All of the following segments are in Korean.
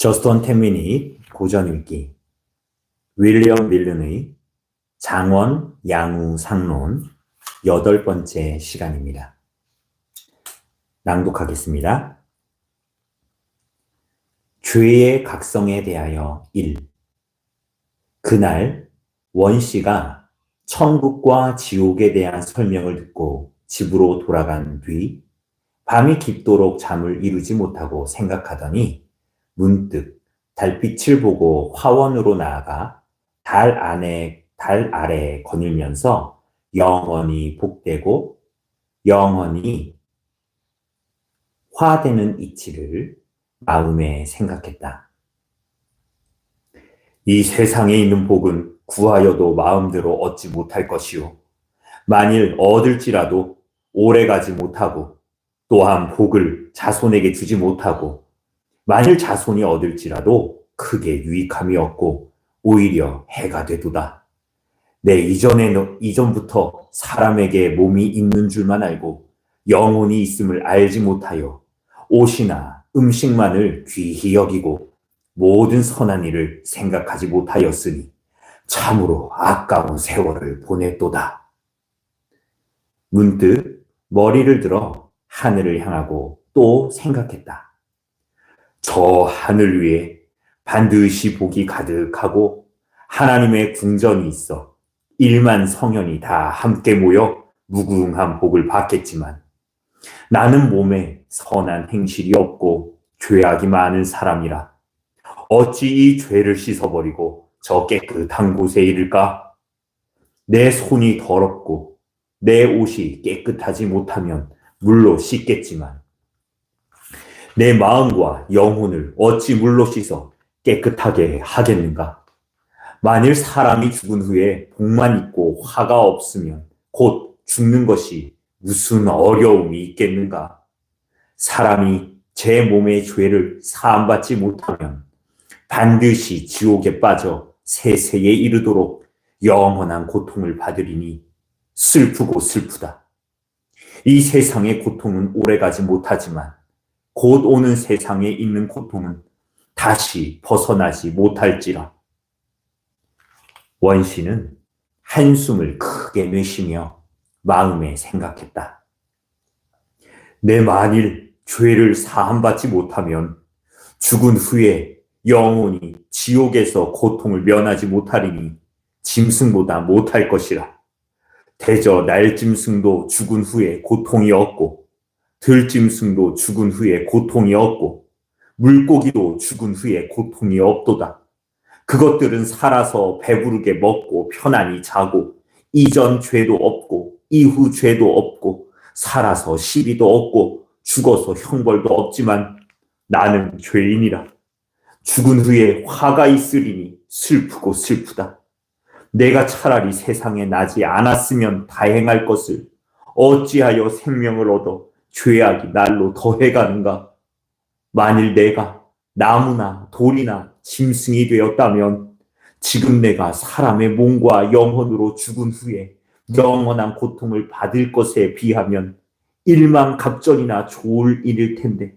저스톤 텐민이 고전 읽기 윌리엄 밀른의 장원 양우 상론 여덟 번째 시간입니다. 낭독하겠습니다. 죄의 각성에 대하여 1. 그날 원 씨가 천국과 지옥에 대한 설명을 듣고 집으로 돌아간 뒤 밤이 깊도록 잠을 이루지 못하고 생각하더니 문득 달빛을 보고 화원으로 나아가 달 안에 달 아래에 거닐면서 영원히 복되고 영원히 화되는 이치를 마음에 생각했다. 이 세상에 있는 복은 구하여도 마음대로 얻지 못할 것이요. 만일 얻을지라도 오래 가지 못하고 또한 복을 자손에게 주지 못하고 만일 자손이 얻을지라도 크게 유익함이 없고 오히려 해가 되도다. 내 이전에 이전부터 사람에게 몸이 있는 줄만 알고 영혼이 있음을 알지 못하여 옷이나 음식만을 귀히 여기고 모든 선한 일을 생각하지 못하였으니 참으로 아까운 세월을 보냈도다. 문득 머리를 들어 하늘을 향하고 또 생각했다. 저 하늘 위에 반드시 복이 가득하고 하나님의 궁전이 있어 일만 성현이 다 함께 모여 무궁한 복을 받겠지만 나는 몸에 선한 행실이 없고 죄악이 많은 사람이라 어찌 이 죄를 씻어버리고 저 깨끗한 곳에 이를까? 내 손이 더럽고 내 옷이 깨끗하지 못하면 물로 씻겠지만 내 마음과 영혼을 어찌 물로 씻어 깨끗하게 하겠는가? 만일 사람이 죽은 후에 복만 있고 화가 없으면 곧 죽는 것이 무슨 어려움이 있겠는가? 사람이 제 몸의 죄를 사함받지 못하면 반드시 지옥에 빠져 세세에 이르도록 영원한 고통을 받으리니 슬프고 슬프다. 이 세상의 고통은 오래가지 못하지만 곧 오는 세상에 있는 고통은 다시 벗어나지 못할지라. 원 씨는 한숨을 크게 내쉬며 마음에 생각했다. 내 만일 죄를 사함받지 못하면 죽은 후에 영혼이 지옥에서 고통을 면하지 못하리니 짐승보다 못할 것이라. 대저 날짐승도 죽은 후에 고통이 없고 들짐승도 죽은 후에 고통이 없고 물고기도 죽은 후에 고통이 없도다. 그것들은 살아서 배부르게 먹고 편안히 자고 이전 죄도 없고 이후 죄도 없고 살아서 시비도 없고 죽어서 형벌도 없지만 나는 죄인이라. 죽은 후에 화가 있으리니 슬프고 슬프다. 내가 차라리 세상에 나지 않았으면 다행할 것을 어찌하여 생명을 얻어 죄악이 날로 더해가는가? 만일 내가 나무나 돌이나 짐승이 되었다면 지금 내가 사람의 몸과 영혼으로 죽은 후에 영원한 고통을 받을 것에 비하면 일망각전이나 좋을 일일 텐데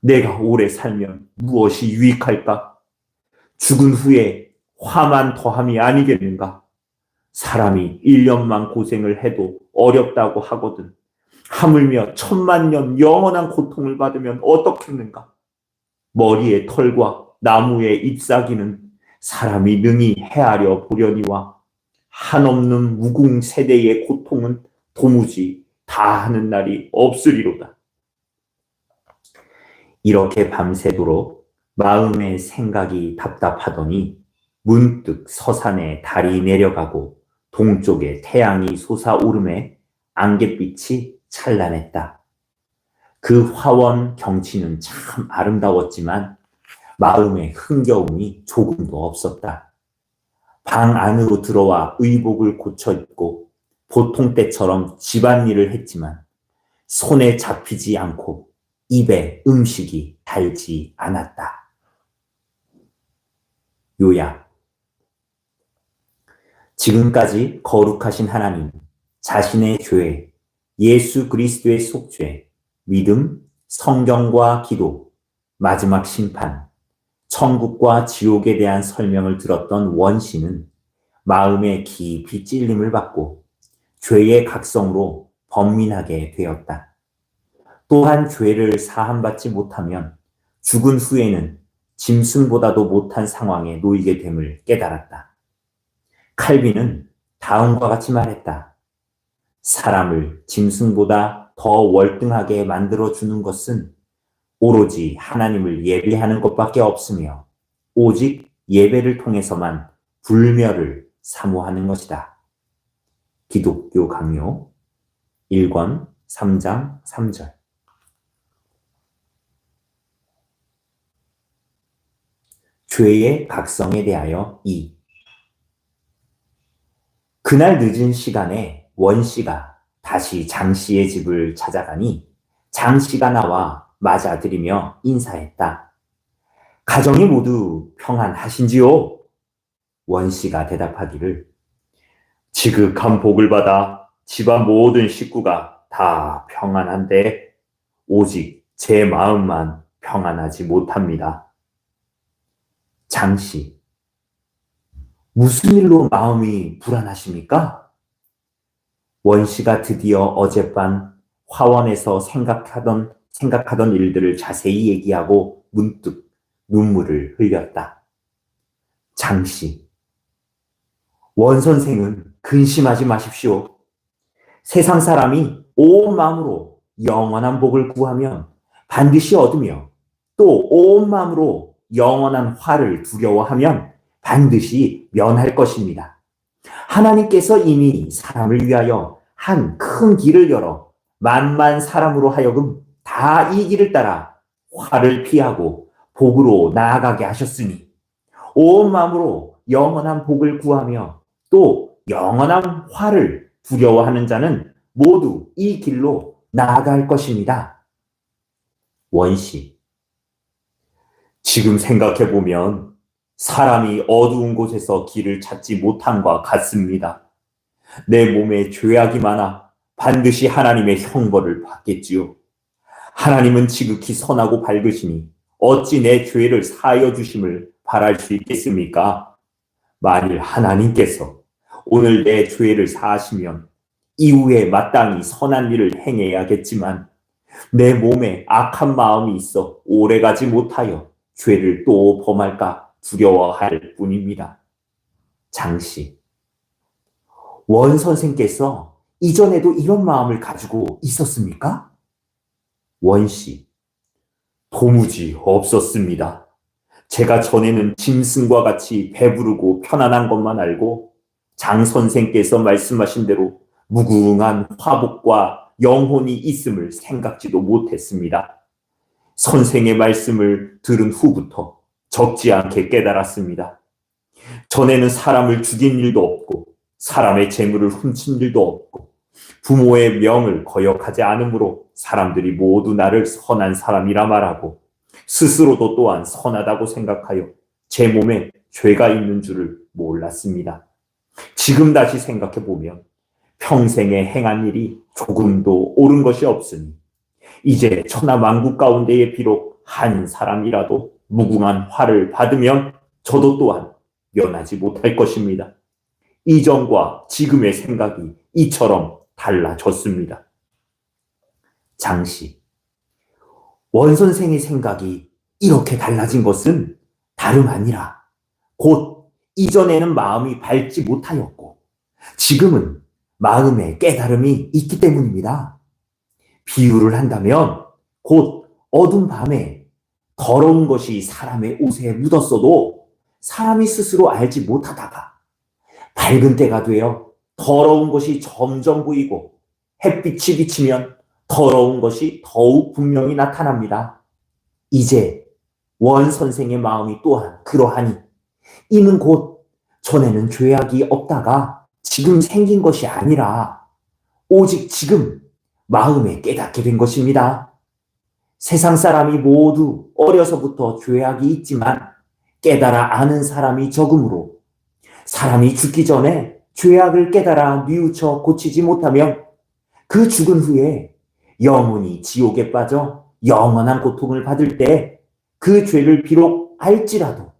내가 오래 살면 무엇이 유익할까? 죽은 후에 화만 더함이 아니겠는가? 사람이 1년만 고생을 해도 어렵다고 하거든. 하물며 천만 년 영원한 고통을 받으면 어떻겠는가? 머리의 털과 나무의 잎사귀는 사람이 능히 헤아려 보려니와 한없는 무궁 세대의 고통은 도무지 다 하는 날이 없으리로다. 이렇게 밤새도록 마음의 생각이 답답하더니 문득 서산에 달이 내려가고 동쪽에 태양이 솟아오름에 안갯빛이 찬란했다. 그 화원 경치는 참 아름다웠지만 마음에 흥겨움이 조금도 없었다. 방 안으로 들어와 의복을 고쳐 입고 보통 때처럼 집안일을 했지만 손에 잡히지 않고 입에 음식이 달지 않았다. 요약. 지금까지 거룩하신 하나님, 자신의 교회, 예수 그리스도의 속죄, 믿음, 성경과 기도, 마지막 심판, 천국과 지옥에 대한 설명을 들었던 원 씨는 마음에 깊이 찔림을 받고 죄의 각성으로 번민하게 되었다. 또한 죄를 사함받지 못하면 죽은 후에는 짐승보다도 못한 상황에 놓이게 됨을 깨달았다. 칼빈은 다음과 같이 말했다. 사람을 짐승보다 더 월등하게 만들어 주는 것은 오로지 하나님을 예배하는 것밖에 없으며 오직 예배를 통해서만 불멸을 사모하는 것이다. 기독교 강요 1권 3장 3절 죄의 각성에 대하여 2 그날 늦은 시간에 원 씨가 다시 장 씨의 집을 찾아가니 장 씨가 나와 맞아들이며 인사했다. 가정이 모두 평안하신지요? 원 씨가 대답하기를 지극한 복을 받아 집안 모든 식구가 다 평안한데 오직 제 마음만 평안하지 못합니다. 장 씨, 무슨 일로 마음이 불안하십니까? 원 씨가 드디어 어젯밤 화원에서 생각하던 생각하던 일들을 자세히 얘기하고 문득 눈물을 흘렸다. 장 씨, 원 선생은 근심하지 마십시오. 세상 사람이 온 마음으로 영원한 복을 구하면 반드시 얻으며 또 온 마음으로 영원한 화를 두려워하면 반드시 면할 것입니다. 하나님께서 이미 사람을 위하여 한 큰 길을 열어 만만 사람으로 하여금 다 이 길을 따라 화를 피하고 복으로 나아가게 하셨으니 온 마음으로 영원한 복을 구하며 또 영원한 화를 두려워하는 자는 모두 이 길로 나아갈 것입니다. 원시. 지금 생각해보면 사람이 어두운 곳에서 길을 찾지 못함과 같습니다. 내 몸에 죄악이 많아 반드시 하나님의 형벌을 받겠지요. 하나님은 지극히 선하고 밝으시니 어찌 내 죄를 사하여 주심을 바랄 수 있겠습니까? 만일 하나님께서 오늘 내 죄를 사하시면 이후에 마땅히 선한 일을 행해야겠지만 내 몸에 악한 마음이 있어 오래가지 못하여 죄를 또 범할까 두려워할 뿐입니다. 장씨. 원 선생께서 이전에도 이런 마음을 가지고 있었습니까? 원씨. 도무지 없었습니다. 제가 전에는 짐승과 같이 배부르고 편안한 것만 알고 장 선생께서 말씀하신 대로 무궁한 화복과 영혼이 있음을 생각지도 못했습니다. 선생의 말씀을 들은 후부터 적지 않게 깨달았습니다. 전에는 사람을 죽인 일도 없고 사람의 재물을 훔친 일도 없고 부모의 명을 거역하지 않으므로 사람들이 모두 나를 선한 사람이라 말하고 스스로도 또한 선하다고 생각하여 제 몸에 죄가 있는 줄을 몰랐습니다. 지금 다시 생각해 보면 평생에 행한 일이 조금도 옳은 것이 없으니 이제 천하 만국 가운데에 비록 한 사람이라도 무궁한 화를 받으면 저도 또한 면하지 못할 것입니다. 이전과 지금의 생각이 이처럼 달라졌습니다. 장씨, 원 선생의 생각이 이렇게 달라진 것은 다름 아니라 곧 이전에는 마음이 밝지 못하였고 지금은 마음에 깨달음이 있기 때문입니다. 비유를 한다면 곧 어두운 밤에 더러운 것이 사람의 옷에 묻었어도 사람이 스스로 알지 못하다가 밝은 때가 되어 더러운 것이 점점 보이고 햇빛이 비치면 더러운 것이 더욱 분명히 나타납니다. 이제 원 선생의 마음이 또한 그러하니 이는 곧 전에는 죄악이 없다가 지금 생긴 것이 아니라 오직 지금 마음에 깨닫게 된 것입니다. 세상 사람이 모두 어려서부터 죄악이 있지만 깨달아 아는 사람이 적으므로 사람이 죽기 전에 죄악을 깨달아 뉘우쳐 고치지 못하면 그 죽은 후에 영혼이 지옥에 빠져 영원한 고통을 받을 때 그 죄를 비록 알지라도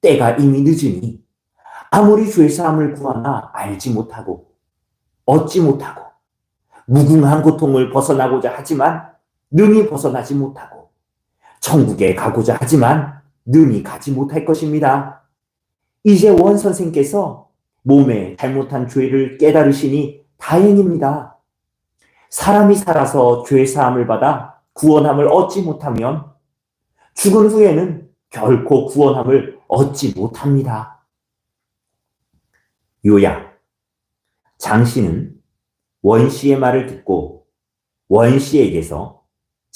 때가 이미 늦으니 아무리 죄사함을 구하나 알지 못하고 얻지 못하고 무궁한 고통을 벗어나고자 하지만 능히 벗어나지 못하고 천국에 가고자 하지만 능히 가지 못할 것입니다. 이제 원 선생께서 몸에 잘못한 죄를 깨달으시니 다행입니다. 사람이 살아서 죄 사함을 받아 구원함을 얻지 못하면 죽은 후에는 결코 구원함을 얻지 못합니다. 요약. 장 씨는 원 씨의 말을 듣고 원 씨에게서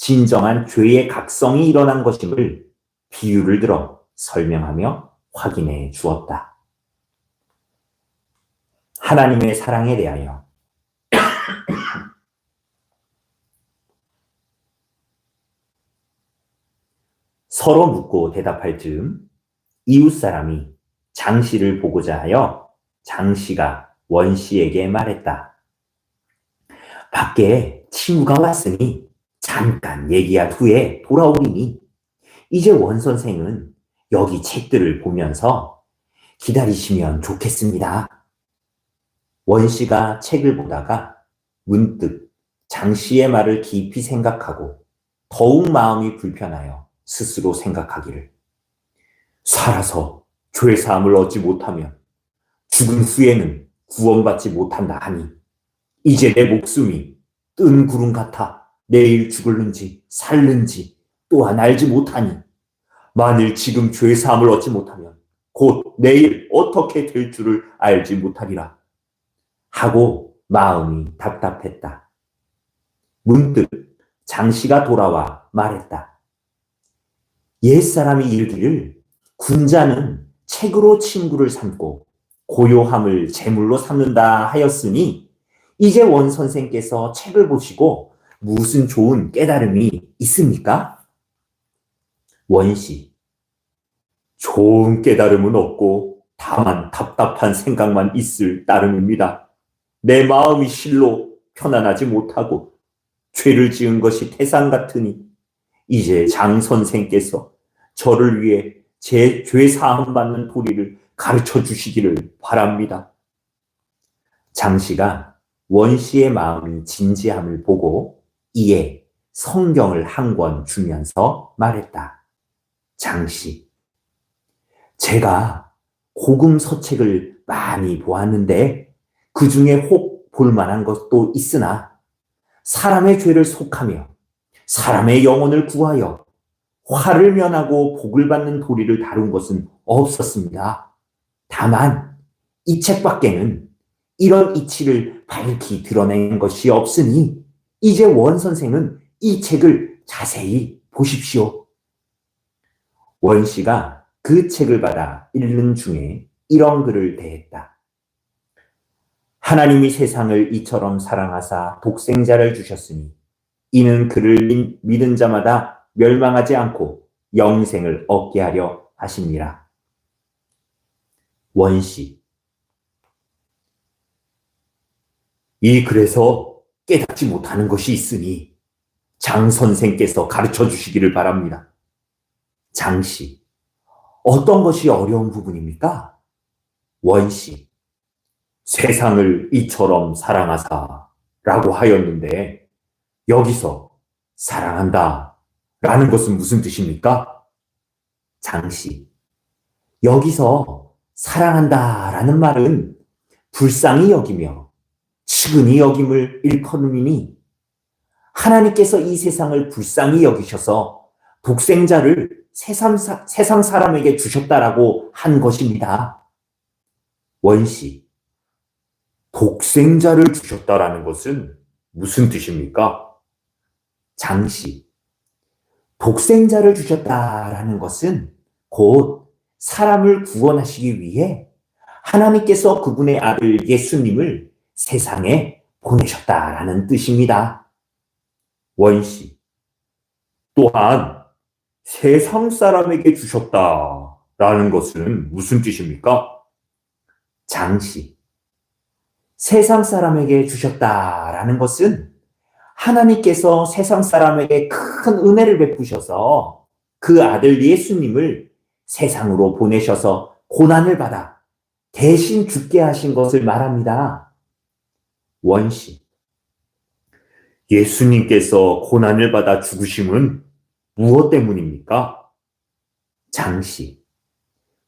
진정한 죄의 각성이 일어난 것임을 비유를 들어 설명하며 확인해 주었다. 하나님의 사랑에 대하여 서로 묻고 대답할 즈음 이웃 사람이 장 씨를 보고자 하여 장 씨가 원 씨에게 말했다. 밖에 친구가 왔으니 잠깐 얘기한 후에 돌아오리니 이제 원 선생은 여기 책들을 보면서 기다리시면 좋겠습니다. 원 씨가 책을 보다가 문득 장 씨의 말을 깊이 생각하고 더욱 마음이 불편하여 스스로 생각하기를 살아서 죄 사함을 얻지 못하면 죽은 후에는 구원받지 못한다 하니 이제 내 목숨이 뜬 구름 같아 내일 죽을는지 살는지 또한 알지 못하니 만일 지금 죄 사함을 얻지 못하면 곧 내일 어떻게 될 줄을 알지 못하리라 하고 마음이 답답했다. 문득 장씨가 돌아와 말했다. 옛사람이 일기를 군자는 책으로 친구를 삼고 고요함을 제물로 삼는다 하였으니 이제 원 선생께서 책을 보시고 무슨 좋은 깨달음이 있습니까? 원씨, 좋은 깨달음은 없고 다만 답답한 생각만 있을 따름입니다. 내 마음이 실로 편안하지 못하고 죄를 지은 것이 태산 같으니 이제 장 선생께서 저를 위해 제 죄 사함 받는 도리를 가르쳐 주시기를 바랍니다. 장 씨가 원 씨의 마음이 진지함을 보고 이에 성경을 한 권 주면서 말했다. 장 씨, 제가 고금 서책을 많이 보았는데 그 중에 혹 볼만한 것도 있으나 사람의 죄를 속하며 사람의 영혼을 구하여 화를 면하고 복을 받는 도리를 다룬 것은 없었습니다. 다만 이 책밖에는 이런 이치를 밝히 드러낸 것이 없으니 이제 원 선생은 이 책을 자세히 보십시오. 원 씨가 그 책을 받아 읽는 중에 이런 글을 대했다. 하나님이 세상을 이처럼 사랑하사 독생자를 주셨으니 이는 그를 믿은 자마다 멸망하지 않고 영생을 얻게 하려 하십니다. 원시 이 글에서 깨닫지 못하는 것이 있으니 장 선생께서 가르쳐 주시기를 바랍니다. 장씨, 어떤 것이 어려운 부분입니까? 원씨, 세상을 이처럼 사랑하사 라고 하였는데 여기서 사랑한다 라는 것은 무슨 뜻입니까? 장씨, 여기서 사랑한다 라는 말은 불쌍히 여기며 측은히 여김을 일컫음이니 하나님께서 이 세상을 불쌍히 여기셔서 독생자를 세상, 사, 세상 사람에게 주셨다라고 한 것입니다. 원시, 독생자를 주셨다라는 것은 무슨 뜻입니까? 장시, 독생자를 주셨다라는 것은 곧 사람을 구원하시기 위해 하나님께서 그분의 아들 예수님을 세상에 보내셨다라는 뜻입니다. 원시. 또한 세상 사람에게 주셨다라는 것은 무슨 뜻입니까? 장시. 세상 사람에게 주셨다라는 것은 하나님께서 세상 사람에게 큰 은혜를 베푸셔서 그 아들 예수님을 세상으로 보내셔서 고난을 받아 대신 죽게 하신 것을 말합니다. 원시. 예수님께서 고난을 받아 죽으심은 무엇 때문입니까? 장시.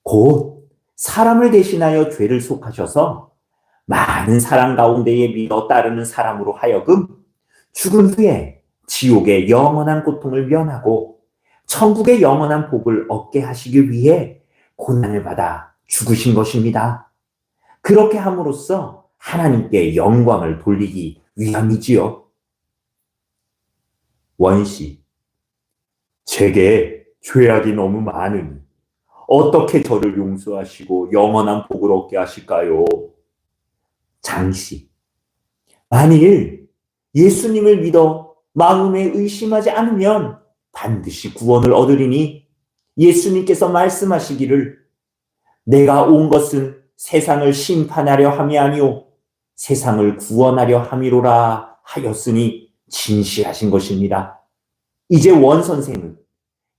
곧 사람을 대신하여 죄를 속하셔서 많은 사람 가운데에 믿어 따르는 사람으로 하여금 죽은 후에 지옥의 영원한 고통을 면하고 천국의 영원한 복을 얻게 하시기 위해 고난을 받아 죽으신 것입니다. 그렇게 함으로써 하나님께 영광을 돌리기 위함이지요. 원시. 제게 죄악이 너무 많으니 어떻게 저를 용서하시고 영원한 복을 얻게 하실까요? 장시. 만일 예수님을 믿어 마음에 의심하지 않으면 반드시 구원을 얻으리니 예수님께서 말씀하시기를 내가 온 것은 세상을 심판하려 함이 아니오 세상을 구원하려 함이로라 하였으니 진실하신 것입니다. 이제 원 선생은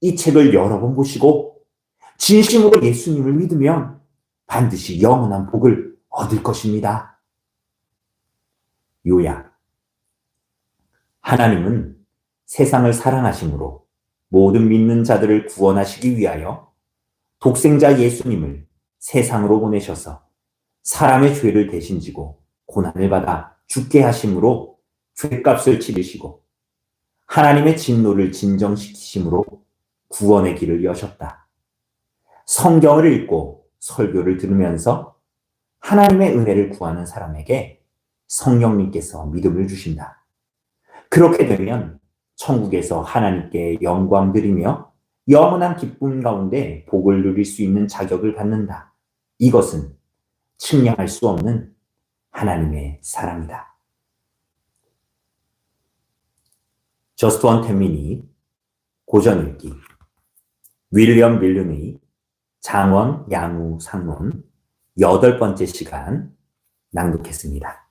이 책을 여러 번 보시고 진심으로 예수님을 믿으면 반드시 영원한 복을 얻을 것입니다. 요약. 하나님은 세상을 사랑하심으로 모든 믿는 자들을 구원하시기 위하여 독생자 예수님을 세상으로 보내셔서 사람의 죄를 대신 지고 고난을 받아 죽게 하심으로 죄값을 치르시고 하나님의 진노를 진정시키심으로 구원의 길을 여셨다. 성경을 읽고 설교를 들으면서 하나님의 은혜를 구하는 사람에게 성령님께서 믿음을 주신다. 그렇게 되면 천국에서 하나님께 영광 드리며 영원한 기쁨 가운데 복을 누릴 수 있는 자격을 갖는다. 이것은 측량할 수 없는 하나님의 사랑이다. 저스트 원 텐민이 고전읽기 윌리엄 밀름의 장원 양우 상론 여덟 번째 시간 낭독했습니다.